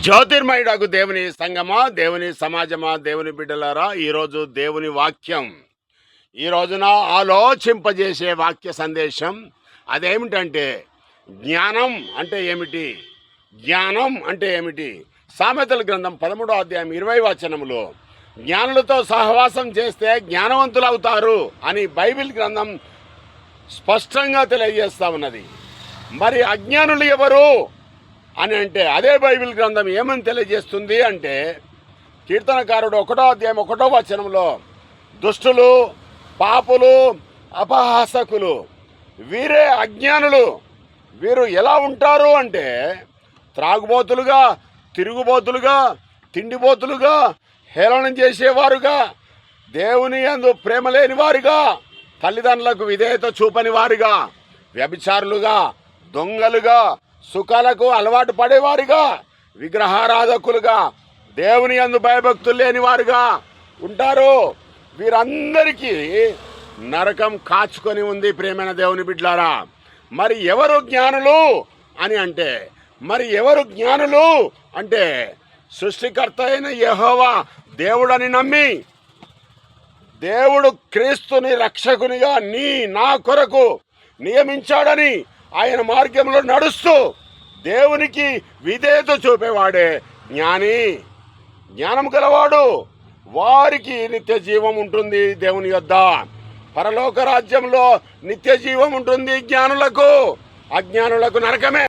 జ్యోతిర్మయుడకు దేవుని సంగమా దేవుని సమాజమా దేవుని బిడ్డలారా ఈరోజు దేవుని వాక్యం. ఈ రోజున ఆలోచింపజేసే వాక్య సందేశం అదేమిటంటే జ్ఞానం అంటే ఏమిటి? జ్ఞానం అంటే ఏమిటి? సామెతల గ్రంథం పదమూడో అధ్యాయం ఇరవై వచనములో జ్ఞానులతో సహవాసం చేస్తే జ్ఞానవంతులు అవుతారు అని బైబిల్ గ్రంథం స్పష్టంగా తెలియజేస్తా ఉన్నది. మరి అజ్ఞానులు ఎవరు? అని అంటే అదే బైబిల్ గ్రంథం ఏమని తెలియజేస్తుంది అంటే కీర్తనకారుడు ఒకటో అధ్యాయం ఒకటో వచనంలో దుష్టులు పాపులు అపహాసకులు వీరే అజ్ఞానులు వీరు ఎలా ఉంటారు అంటే త్రాగుబోతులుగా తిరుగుబోతులుగా తిండిబోతులుగా హేళనం చేసేవారుగా దేవుని అందు ప్రేమ లేని వారుగా తల్లిదండ్రులకు విధేయత చూపని వారుగా వ్యభిచారులుగా దొంగలుగా సుఖాలకు అలవాటు పడేవారుగా విగ్రహారాధకులుగా దేవుని యందు భయభక్తులు లేని వారుగా ఉంటారు. వీరందరికీ నరకం కాచుకొని ఉంది ప్రేమైన దేవుని బిడ్లారా. మరి ఎవరు జ్ఞానులు అని అంటే మరి ఎవరు జ్ఞానులు అంటే సృష్టికర్త అయిన యహోవా దేవుడని నమ్మి దేవుడు క్రీస్తుని రక్షకునిగా నీ నా కొరకు నియమించాడని ఆయన మార్గంలో నడుస్తూ దేవునికి విధేయత చూపేవాడే జ్ఞాని. జ్ఞానం గలవాడు వారికి నిత్య జీవం ఉంటుంది దేవుని యొద్ద. పరలోక రాజ్యంలో నిత్య జీవం ఉంటుంది జ్ఞానులకు అజ్ఞానులకు నరకమే.